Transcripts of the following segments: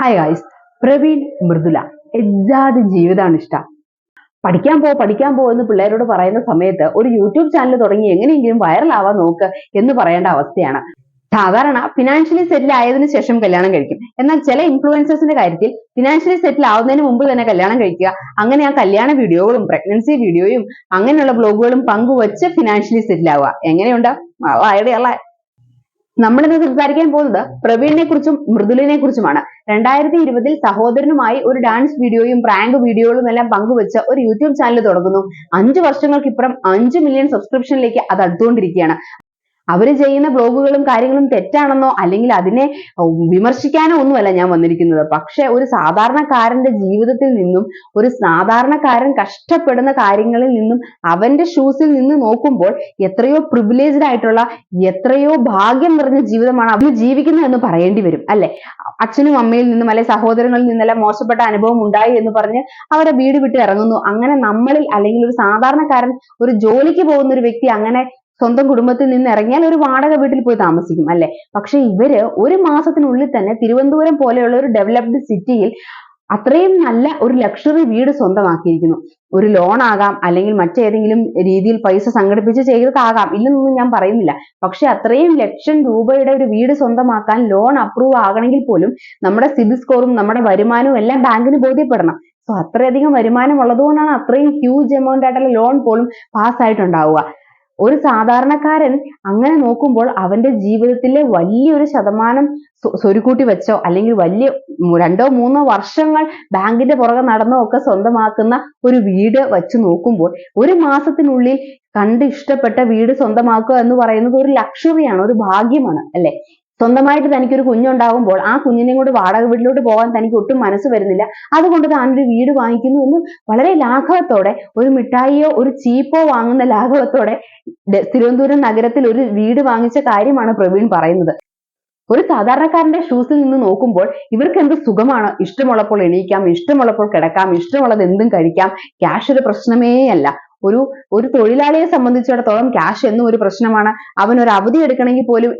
Hi guys Praveen Mridula. എജാതി ജീവിതമാണ് ഇഷ്ടം. പഠിക്കാൻ പോ പഠിക്കാൻ പോ എന്ന് പിള്ളേരോട് പറയുന്ന സമയത്ത് ഒരു യൂട്യൂബ് ചാനൽ തുടങ്ങി എങ്ങനെയെങ്കിലും വൈറലാവാൻ നോക്ക് എന്ന് പറയേണ്ട അവസ്ഥയാണ്. സാധാരണ ഫിനാൻഷ്യലി സെറ്റിൽ ആയതിനു ശേഷം കല്യാണം കഴിക്കും. എന്നാൽ ചില ഇൻഫ്ലുവൻസേഴ്സിന്റെ കാര്യത്തിൽ ഫിനാൻഷ്യലി സെറ്റിൽ ആവുന്നതിന് മുമ്പ് തന്നെ കല്യാണം കഴിക്കുക. അങ്ങനെ ആ കല്യാണ വീഡിയോകളും പ്രഗ്നൻസി വീഡിയോയും അങ്ങനെയുള്ള ബ്ലോഗുകളും പങ്കുവച്ച് ഫിനാൻഷ്യലി സെറ്റിൽ ആവുക. എങ്ങനെയുണ്ട്? ഐഡിയ ഉള്ള നമ്മളിന്ന് സംസാരിക്കാൻ പോകുന്നത് പ്രവീണിനെ കുറിച്ചും മൃദുലിനെ കുറിച്ചുമാണ് രണ്ടായിരത്തി ഇരുപതിൽ സഹോദരനുമായി ഒരു ഡാൻസ് വീഡിയോയും പ്രാങ്ക് വീഡിയോകളും എല്ലാം പങ്കുവെച്ച് ഒരു യൂട്യൂബ് ചാനൽ തുടങ്ങുന്നു. അഞ്ചു വർഷങ്ങൾക്കിപ്പുറം അഞ്ചു മില്യൺ സബ്സ്ക്രിപ്ഷനിലേക്ക് അത് അടുത്തുകൊണ്ടിരിക്കുകയാണ്. അവർ ചെയ്യുന്ന ബ്ലോഗുകളും കാര്യങ്ങളും തെറ്റാണെന്നോ അല്ലെങ്കിൽ അതിനെ വിമർശിക്കാനോ ഒന്നുമല്ല ഞാൻ വന്നിരിക്കുന്നത്. പക്ഷെ ഒരു സാധാരണക്കാരന്റെ ജീവിതത്തിൽ നിന്നും ഒരു സാധാരണക്കാരൻ കഷ്ടപ്പെടുന്ന കാര്യങ്ങളിൽ നിന്നും അവന്റെ ഷൂസിൽ നിന്ന് നോക്കുമ്പോൾ എത്രയോ പ്രിവിലേജ്ഡ് ആയിട്ടുള്ള എത്രയോ ഭാഗ്യം നിറഞ്ഞ ജീവിതമാണ് അവന് ജീവിക്കുന്നത് എന്ന് പറയേണ്ടി വരും അല്ലെ? അച്ഛനും അമ്മയിൽ നിന്നും അല്ലെ സഹോദരങ്ങളിൽ നിന്നെല്ലാം മോശപ്പെട്ട അനുഭവം ഉണ്ടായി എന്ന് പറഞ്ഞ് അവരെ വീട് വിട്ട് ഇറങ്ങുന്നു. അങ്ങനെ നമ്മളിൽ അല്ലെങ്കിൽ ഒരു സാധാരണക്കാരൻ ഒരു ജോലിക്ക് പോകുന്ന ഒരു വ്യക്തി അങ്ങനെ സ്വന്തം കുടുംബത്തിൽ നിന്ന് ഇറങ്ങിയാൽ ഒരു വാടക വീട്ടിൽ പോയി താമസിക്കും അല്ലെ? പക്ഷെ ഇവർ ഒരു മാസത്തിനുള്ളിൽ തന്നെ തിരുവനന്തപുരം പോലെയുള്ള ഒരു ഡെവലപ്ഡ് സിറ്റിയിൽ അത്രയും നല്ല ഒരു ലക്ഷറി വീട് സ്വന്തമാക്കിയിരിക്കുന്നു. ഒരു ലോൺ ആകാം അല്ലെങ്കിൽ മറ്റേതെങ്കിലും രീതിയിൽ പൈസ സംഘടിപ്പിച്ച് ചെയ്തതാകാം ഇല്ലെന്നൊന്നും ഞാൻ പറയുന്നില്ല. പക്ഷെ അത്രയും ലക്ഷം രൂപയുടെ ഒരു വീട് സ്വന്തമാക്കാൻ ലോൺ അപ്രൂവ് ആകണമെങ്കിൽ പോലും നമ്മുടെ സിബിൽ സ്കോറും നമ്മുടെ വരുമാനവും എല്ലാം ബാങ്കിന് ബോധ്യപ്പെടണം. സോ അത്രയധികം വരുമാനം ഉള്ളതുകൊണ്ടാണ് അത്രയും ഹ്യൂജ് എമൗണ്ട് ആയിട്ടുള്ള ലോൺ പോലും പാസ്സായിട്ടുണ്ടാവുക ഒരു സാധാരണക്കാരൻ അങ്ങനെ നോക്കുമ്പോൾ അവന്റെ ജീവിതത്തിലെ വലിയൊരു ശതമാനം സ്വരുക്കൂട്ടി വെച്ചോ അല്ലെങ്കിൽ വലിയ രണ്ടോ മൂന്നോ വർഷങ്ങൾ ബാങ്കിന്റെ പുറകെ നടന്നോ ഒക്കെ സ്വന്തമാക്കുന്ന ഒരു വീട് വെച്ച് നോക്കുമ്പോൾ ഒരു മാസത്തിനുള്ളിൽ കണ്ട് ഇഷ്ടപ്പെട്ട വീട് സ്വന്തമാക്കുക എന്ന് പറയുന്നത് ഒരു ലക്ഷറിയാണ് ഒരു ഭാഗ്യമാണ് അല്ലെ? സ്വന്തമായിട്ട് തനിക്കൊരു കുഞ്ഞുണ്ടാകുമ്പോൾ ആ കുഞ്ഞിനെയും കൊണ്ട് വാടക വീട്ടിലോട്ട് പോകാൻ തനിക്ക് ഒട്ടും മനസ്സ് വരുന്നില്ല. അതുകൊണ്ട് താനൊരു വീട് വാങ്ങിക്കുന്നു എന്ന് വളരെ ലാഘവത്തോടെ ഒരു മിഠായിയോ ഒരു ചീപ്പോ വാങ്ങുന്ന ലാഘവത്തോടെ തിരുവനന്തപുരം നഗരത്തിൽ ഒരു വീട് വാങ്ങിച്ച കാര്യമാണ് പ്രവീൺ പറയുന്നത്. ഒരു സാധാരണക്കാരന്റെ ഷൂസിൽ നിന്ന് നോക്കുമ്പോൾ ഇവർക്ക് എന്ത് സുഖമാണ്? ഇഷ്ടമുള്ളപ്പോൾ എണീക്കാം ഇഷ്ടമുള്ളപ്പോൾ കിടക്കാം ഇഷ്ടമുള്ളത് എന്തും കഴിക്കാം. ക്യാഷ് ഒരു പ്രശ്നമേ അല്ല. ഒരു ഒരു തൊഴിലാളിയെ സംബന്ധിച്ചിടത്തോളം ക്യാഷ് എന്നും ഒരു പ്രശ്നമാണ്. അവൻ ഒരു അവധി എടുക്കണമെങ്കിൽ പോലും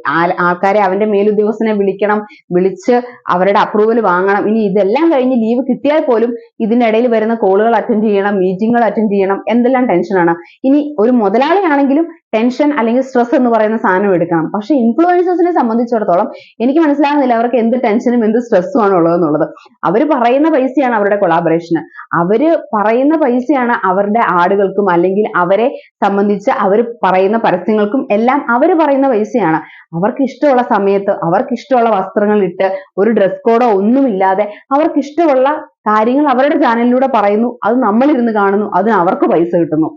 ആൾക്കാരെ അവന്റെ മേലുദ്യോഗസ്ഥനെ വിളിക്കണം വിളിച്ച് അവരുടെ അപ്രൂവൽ വാങ്ങണം. ഇനി ഇതെല്ലാം കഴിഞ്ഞ് ലീവ് കിട്ടിയാൽ പോലും ഇതിനിടയിൽ വരുന്ന കോളുകൾ അറ്റൻഡ് ചെയ്യണം മീറ്റിങ്ങുകൾ അറ്റൻഡ് ചെയ്യണം എന്തെല്ലാം ടെൻഷനാണ് ഇനി ഒരു മുതലാളിയാണെങ്കിലും ടെൻഷൻ അല്ലെങ്കിൽ സ്ട്രെസ് എന്ന് പറയുന്ന സാധനം എടുക്കണം. പക്ഷെ ഇൻഫ്ലുവൻസേഴ്സിനെ സംബന്ധിച്ചിടത്തോളം എനിക്ക് മനസ്സിലാകുന്നില്ല അവർക്ക് എന്ത് ടെൻഷനും എന്ത് സ്ട്രെസ്സും ആണ് ഉള്ളതെന്നുള്ളത്. അവർ പറയുന്ന പൈസയാണ് അവരുടെ കൊളാബറേഷന് അവർ പറയുന്ന പൈസയാണ് അവരുടെ ആടുകൾക്കും അല്ലെങ്കിൽ അവരെ സംബന്ധിച്ച് അവർ പറയുന്ന പരസ്യങ്ങൾക്കും എല്ലാം അവർ പറയുന്ന പൈസയാണ്. അവർക്ക് ഇഷ്ടമുള്ള സമയത്ത് അവർക്ക് ഇഷ്ടമുള്ള വസ്ത്രങ്ങൾ ഇട്ട് ഒരു ഡ്രസ് കോഡോ ഒന്നുമില്ലാതെ അവർക്ക് ഇഷ്ടമുള്ള കാര്യങ്ങൾ അവരുടെ ചാനലിലൂടെ പറയുന്നു. അത് നമ്മളിരുന്ന് കാണുന്നു. അതിന് അവർക്ക് പൈസ കിട്ടുന്നു.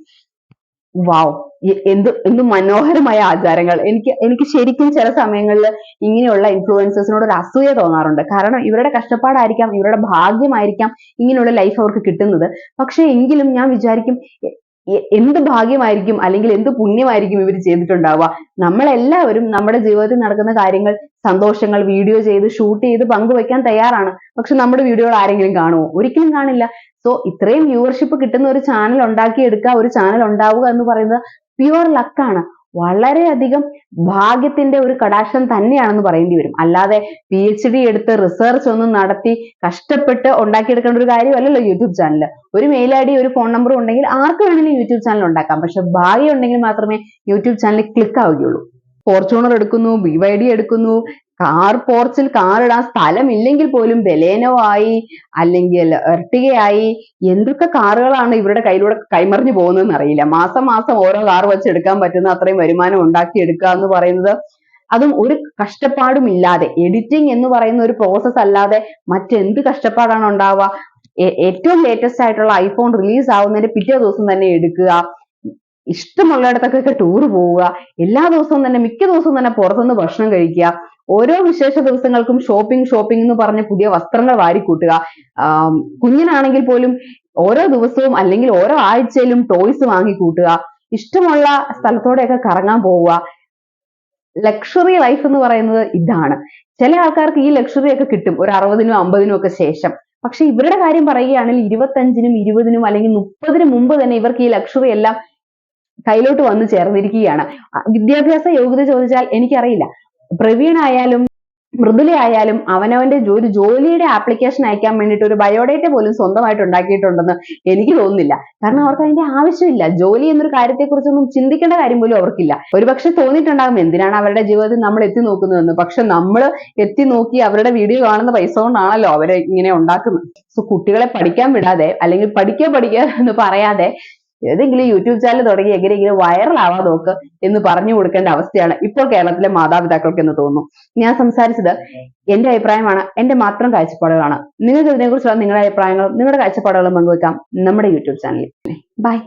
വാവ് എന്ത് എന്ത് മനോഹരമായ ആചാരങ്ങൾ. എനിക്ക് എനിക്ക് ശരിക്കും ചില സമയങ്ങളിൽ ഇങ്ങനെയുള്ള ഇൻഫ്ലുവൻസേഴ്സിനോട് ഒരു അസൂയ തോന്നാറുണ്ട്. കാരണം ഇവരുടെ കഷ്ടപ്പാടായിരിക്കാം ഇവരുടെ ഭാഗ്യമായിരിക്കാം ഇങ്ങനെയുള്ള ലൈഫ് അവർക്ക് കിട്ടുന്നത്. പക്ഷെ എങ്കിലും ഞാൻ വിചാരിക്കും എന്ത് ഭാഗ്യമായിരിക്കും അല്ലെങ്കിൽ എന്ത് പുണ്യമായിരിക്കും ഇവർ ചെയ്തിട്ടുണ്ടാവുക. നമ്മളെല്ലാവരും നമ്മുടെ ജീവിതത്തിൽ നടക്കുന്ന കാര്യങ്ങൾ സന്തോഷങ്ങൾ വീഡിയോ ചെയ്ത് ഷൂട്ട് ചെയ്ത് പങ്കുവെക്കാൻ തയ്യാറാണ്. പക്ഷെ നമ്മുടെ വീഡിയോകൾ ആരെങ്കിലും കാണുമോ? ഒരിക്കലും കാണില്ല. സോ ഇത്രയും വ്യൂവർഷിപ്പ് കിട്ടുന്ന ഒരു ചാനൽ ഉണ്ടാക്കിയെടുക്കുക ഒരു ചാനൽ ഉണ്ടാവുക എന്ന് പറയുന്നത് പ്യുവർ ലക്കാണ് വളരെയധികം ഭാഗ്യത്തിന്റെ ഒരു കടാക്ഷം തന്നെയാണെന്ന് പറയേണ്ടി വരും. അല്ലാതെ പി എച്ച് ഡി എടുത്ത് റിസർച്ച് ഒന്നും നടത്തി കഷ്ടപ്പെട്ട് ഉണ്ടാക്കിയെടുക്കേണ്ട ഒരു കാര്യമല്ലല്ലോ യൂട്യൂബ് ചാനൽ ഒരു മെയിൽ ഐ ഡി ഒരു ഫോൺ നമ്പറും ഉണ്ടെങ്കിൽ ആർക്ക് വേണമെങ്കിലും യൂട്യൂബ് ചാനൽ ഉണ്ടാക്കാം. പക്ഷെ ഭാഗ്യം ഉണ്ടെങ്കിൽ മാത്രമേ യൂട്യൂബ് ചാനൽ ക്ലിക്ക് ആവുകയുള്ളൂ. ഫോർച്യൂണർ എടുക്കുന്നു ബി വൈ ഡി എടുക്കുന്നു കാർ പോർച്ചിൽ കാറിടാൻ സ്ഥലമില്ലെങ്കിൽ പോലും ബലേനോ ആയി അല്ലെങ്കിൽ എർട്ടികയായി എന്തൊക്കെ കാറുകളാണ് ഇവരുടെ കയ്യിലൂടെ കൈമറിഞ്ഞു പോകുന്നതെന്ന് അറിയില്ല. മാസം മാസം ഓരോ കാർ വെച്ചെടുക്കാൻ പറ്റുന്ന അത്രയും വരുമാനം ഉണ്ടാക്കി എടുക്കുക എന്ന് പറയുന്നത് അതും ഒരു കഷ്ടപ്പാടും ഇല്ലാതെ. എഡിറ്റിംഗ് എന്ന് പറയുന്ന ഒരു പ്രോസസ്സ് അല്ലാതെ മറ്റെന്ത് കഷ്ടപ്പാടാണ് ഉണ്ടാവുക? ഏറ്റവും ലേറ്റസ്റ്റ് ആയിട്ടുള്ള ഐഫോൺ റിലീസ് ആവുന്നതിന്റെ പിറ്റേ ദിവസം തന്നെ എടുക്കുക. ഇഷ്ടമുള്ളിടത്തൊക്കെ ടൂർ പോവുക. എല്ലാ ദിവസവും തന്നെ മിക്ക ദിവസവും തന്നെ പുറത്തുനിന്ന് ഭക്ഷണം കഴിക്കുക. ഓരോ വിശേഷ ദിവസങ്ങൾക്കും ഷോപ്പിംഗ് ഷോപ്പിംഗ് എന്ന് പറഞ്ഞ് പുതിയ വസ്ത്രങ്ങൾ വാരിക്കൂട്ടുക. കുഞ്ഞിനാണെങ്കിൽ പോലും ഓരോ ദിവസവും അല്ലെങ്കിൽ ഓരോ ആഴ്ചയിലും ടോയ്സ് വാങ്ങിക്കൂട്ടുക. ഇഷ്ടമുള്ള സ്ഥലത്തോടെയൊക്കെ കറങ്ങാൻ പോവുക. ലക്ഷറി ലൈഫ് എന്ന് പറയുന്നത് ഇതാണ്. ചില ആൾക്കാർക്ക് ഈ ലക്ഷറി ഒക്കെ കിട്ടും. ഒരു അറുപതിനും അമ്പതിനും ഒക്കെ ശേഷം. പക്ഷെ ഇവരുടെ കാര്യം പറയുകയാണെങ്കിൽ ഇരുപത്തഞ്ചിനും ഇരുപതിനും അല്ലെങ്കിൽ മുപ്പതിനും മുമ്പ് തന്നെ ഇവർക്ക് ഈ ലക്ഷറി എല്ലാം കയ്യിലോട്ട് വന്നു ചേർന്നിരിക്കുകയാണ്. വിദ്യാഭ്യാസ യോഗ്യത ചോദിച്ചാൽ എനിക്കറിയില്ല. പ്രവീൺ ആയാലും മൃദുല ആയാലും അവനവന്റെ ഒരു ജോലിയുടെ ആപ്ലിക്കേഷൻ അയക്കാൻ വേണ്ടിയിട്ട് ഒരു ബയോഡേറ്റ പോലും സ്വന്തമായിട്ട് ഉണ്ടാക്കിയിട്ടുണ്ടെന്ന് എനിക്ക് തോന്നുന്നില്ല. കാരണം അവർക്ക് അതിന്റെ ആവശ്യമില്ല. ജോലി എന്നൊരു കാര്യത്തെക്കുറിച്ചൊന്നും ചിന്തിക്കേണ്ട കാര്യം പോലും അവർക്കില്ല. ഒരുപക്ഷെ തോന്നിയിട്ടുണ്ടാകും എന്തിനാണ് അവരുടെ ജീവിതത്തിൽ നമ്മൾ എത്തി നോക്കുന്നതെന്ന്. പക്ഷെ നമ്മൾ എത്തി നോക്കി അവരുടെ വീഡിയോ കാണുന്ന പൈസ കൊണ്ടാണല്ലോ അവരെ ഇങ്ങനെ ഉണ്ടാക്കുന്നത്. സോ കുട്ടികളെ പഠിക്കാൻ വിടാതെ അല്ലെങ്കിൽ പഠിക്കുക പഠിക്കുക എന്ന് പറയാതെ ഏതെങ്കിലും യൂട്യൂബ് ചാനൽ തുടങ്ങി എങ്ങനെയെങ്കിലും വൈറലാവാൻ നോക്ക് എന്ന് പറഞ്ഞു കൊടുക്കേണ്ട അവസ്ഥയാണ് ഇപ്പോൾ കേരളത്തിലെ മാതാപിതാക്കൾക്ക് എന്ന് തോന്നുന്നു. ഞാൻ സംസാരിച്ചത് എന്റെ അഭിപ്രായമാണ് എന്റെ മാത്രം കാഴ്ചപ്പാടുകളാണ്. നിങ്ങൾക്ക് ഇതിനെക്കുറിച്ചുള്ള നിങ്ങളുടെ അഭിപ്രായങ്ങളും നിങ്ങളുടെ കാഴ്ചപ്പാടുകളും പങ്കുവെക്കാം നമ്മുടെ യൂട്യൂബ് ചാനലിൽ. ബൈ